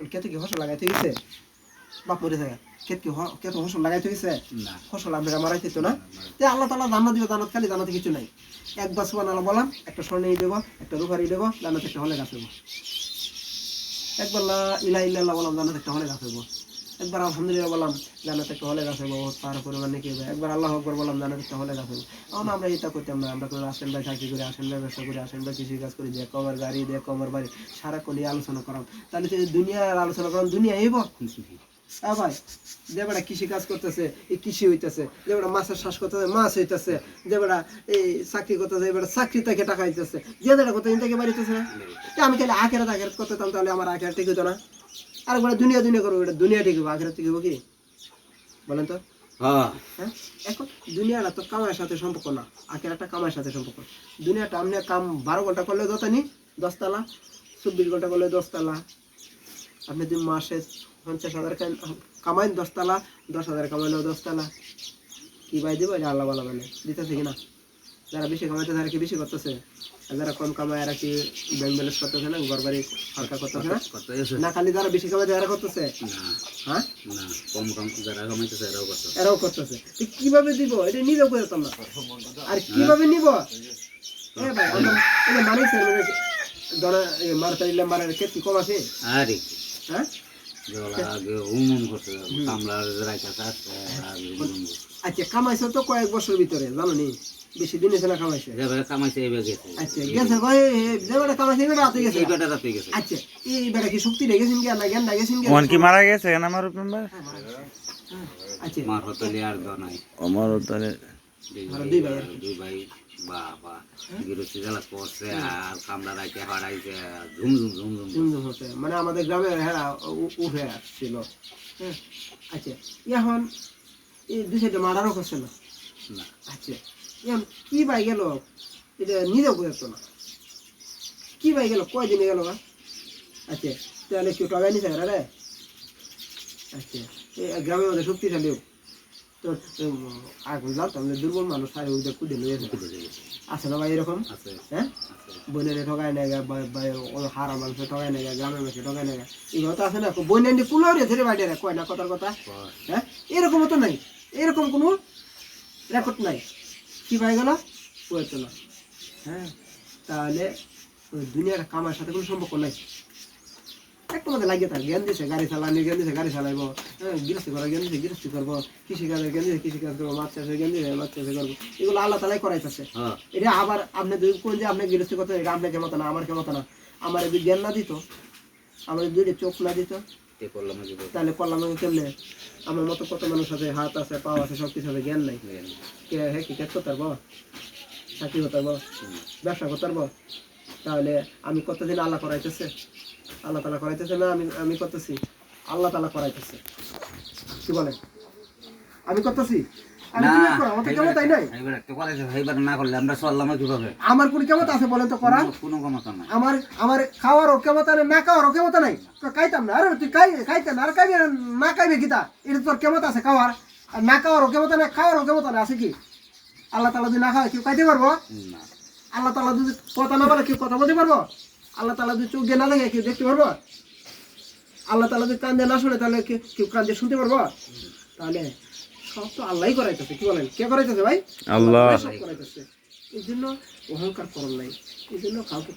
খেতে কি ফসল লাগাইতে গেছে বাপ মরে থাকে খেত কি হ- ফসল লাগাইতে গেছে না। ফসল আমরা মারাইতে তো না? তে আল্লাহ তালা দানা দিবে দানাত খালি দানাতে কিছু নাই। একবার সুবান আল্লাহ বললাম একটা স্বর্ণে দেবো একটা রূপারি দেবো দানাতে একটা হলে গাছ হইব। একবার লা ইলা ইল্লাল্লাহ বললাম জান্নাতে একটা হলে গাছ হইব। একবার আলহামদুলিল্লাহ বললাম জান্নাতে একটা হলে গাছ হইব তার পরিমাণ হবে। একবার আল্লাহ আকবর বললাম জান্নাতে একটা হলে গাছ এখন আমরা এটা করতাম না আমরা করে আসেন ভাই চাকরি করে আসেন ভাই ব্যবসা করে আসেন ভাই কৃষি কাজ করে দেখ কমার গাড়ি দেখ কমার বাড়ি সারাক্ষণ এই আলোচনা করাম তাহলে দুনিয়ার আলোচনা করাম দুনিয়া এইব হ্যাঁ ভাই যেবেড়া কৃষি কাজ করতেছে এই কৃষি হইতেছে যেবেড়া মাছের শ্বাস করতেছে মাছ হইতেছে যেবেড়া এই চাকরি করতেছে এবার চাকরি থেকে টাকা হইতেছে যে যেটা করতে থেকে বাড়িতেছে না। আমি তাহলে আখেরাত আখেরাত করতেতাম তাহলে আমার আখেরাত ঠিক হতো না। আর বলে দুনিয়া দুনিয়া করব এটা দুনিয়া আখেরাত ঠিক হব কি? বলেন তো। হ্যাঁ। হ্যাঁ? এখন দুনিয়াটা তো কামাইয়ের সাথে সম্পর্ক না আখেরাটা কামাইয়ের সাথে সম্পর্ক। দুনিয়াটা আপনি কাম বারো ঘণ্টা করলে যতনি দশতলা চব্বিশ ঘণ্টা করলে দশতলা। আপনি যদি মাসে পঞ্চাশ হাজার কাম- কামাইন দশতলা দশ হাজার কামাইলেও দশতলা। কি ভাই দিব এটা আল্লাহ বলা মানে। দিতেছে কিনা যারা বেশি কামাইতে তারা কি বেশি করতেছে? আর যারা কম কামায় এরা কি ব্যাংক ব্যালেন্স করতেছে না ঘর বাড়ি সরকার করতেছে না? না খালি যারা বেশি কামাইতে এরা করতেছে? হ্যাঁ? না কম কম যারা কামাইতেছে এরাও করতে এরাও করতেছে। তো কীভাবে দিব? এটা নিজেও করতাম না আর কীভাবে নিব? এ ভাই এটা মানিস ধরে মারতে দিলে মারার ক্ষেত্রে কম আছে? আরে। হ্যাঁ? আর। আচ্ছা কামাইছে তো কয়েক বছর ভিতরে জানো নি? বেশি দিন এসে না কামাইছে? যেভাবে কামাইছে এইভাবে গেছে আচ্ছা গেছে ভাই বেটা কামাইছে এই বেটা গেছে? এই রাতে গেছে। আচ্ছা এই বেটা কি শক্তি রেগেছেন কি? না জ্ঞান রেগেছেন কি? মন কি মারা গেছে? না আমার মেম্বার আচ্ছা। মার হতলি আর দ নাই। আমার তাহলে দুই ভাই। দুই ভাই বাবা। গিরুসি জ্বালা করছে আর কামলা রাইতে হারাইছে ঝুম ঝুম ঝুম ঝুম। সুন্দর হতে মানে আমাদের গ্রামে হ্যাঁ উ- উঠে আসছিল। হ্যাঁ আচ্ছা। এখন এই দুই সাইডে মারারও করছে না? না। আচ্ছা। কি বাই গেল? এটা নিজেও বুঝতো না। কি বাই গেল? কয় দিনে গেল আচ্ছা তাহলে কেউ টাকা নিছে রে? আচ্ছা গ্রামের মধ্যে শক্তিশালীও তো উম, আগুন জানতাম যে দুর্বল মানুষ আর ওই কুদে গেছে আছে না ভাই এরকম? হ্যাঁ? বইনের ঠকায় বা ও হারা মানুষ ঠকায় নেগা গ্রামের মানুষ ঠকায় নেগা এগুলো তো আছে না? বইনের কুলো রে ধরে বাইরে রে কয় না কথার কথা? হ্যাঁ? এরকম তো নাই। এরকম কোনো রেকর্ড নাই। কি পাই গেল? না হ্যাঁ তাহলে দুনিয়ার কামার সাথে কোনো সম্পর্ক নাই। একটু মধ্যে লাগিয়ে থাকে জ্ঞান দিছে গাড়ি চালানি জ্ঞান দিছে গাড়ি চালাইবো। হ্যাঁ গৃহস্থী করার জ্ঞান দিছে গৃহস্থী করব। কৃষি কাজের জ্ঞান দিছে কৃষি কাজ করব মাছ চাষের জ্ঞান দিছে মাছ চাষে করব। এগুলো আল্লাহ তালাই করাইতেছে। হ্যাঁ। এটা আবার আপনি যদি কোন যে আপনি গৃহস্থী করতে এটা আপনার কেমন না আমার কেমন না। আমার যদি জ্ঞান না দিত আমার যদি দুইটা চোখ না দিত তাহলে করলাম আমি কেমনে? আমার মতো কত মানুষ আছে হাত আছে পাও আছে সব কিছু আছে জ্ঞান নাই। কে হ্যাঁ ক্রিকেট করতে পারব? চাকরি করতে পারব? ব্যবসা করতে পারব? তাহলে আমি কতদিন আল্লাহ করাইতেছে? আল্লাহ তালা করাইতেছে না আমি আমি করতেছি? আল্লাহ তালা করাইতেছে। কি বলে? আমি করতেছি? আমার কোন আছে বলেন তো করা কোনো- কোনো ক্ষমতা নাই। আমার আমার খাওয়ারও ক্ষমতা নেই না খাওয়ারও ক্ষমতা নাই। তো খাইতাম না। আরে তুই খাই খাইতে না আর খাইবি না, না খাইবি কিতা এটা তোর ক্ষমতা আছে খাওয়ার। আর না খাওয়ারও ক্ষমতা নেই খাওয়ারও ক্ষমতা নেই আছে কি? আল্লাহ তালা যদি না খাওয়া কেউ খাইতে পারব? আল্লাহ তালা যদি কথা না বলে কেউ কথা বলতে পারব? আল্লাহ তালা যদি চোখ দিয়ে না দেখে কেউ দেখতে পারব? আল্লাহ তালা যদি কান দিয়ে না শুনে তাহলে কে- কেউ কান দিয়ে শুনতে পারব? তাহলে সব তো আল্লাহই করাইতেছে কি বলেন? কে করাইতেছে ভাই? আল্লাহ। সব করাইতেছে। এই জন্য অহংকার করণ নাই। এই জন্য কাউকে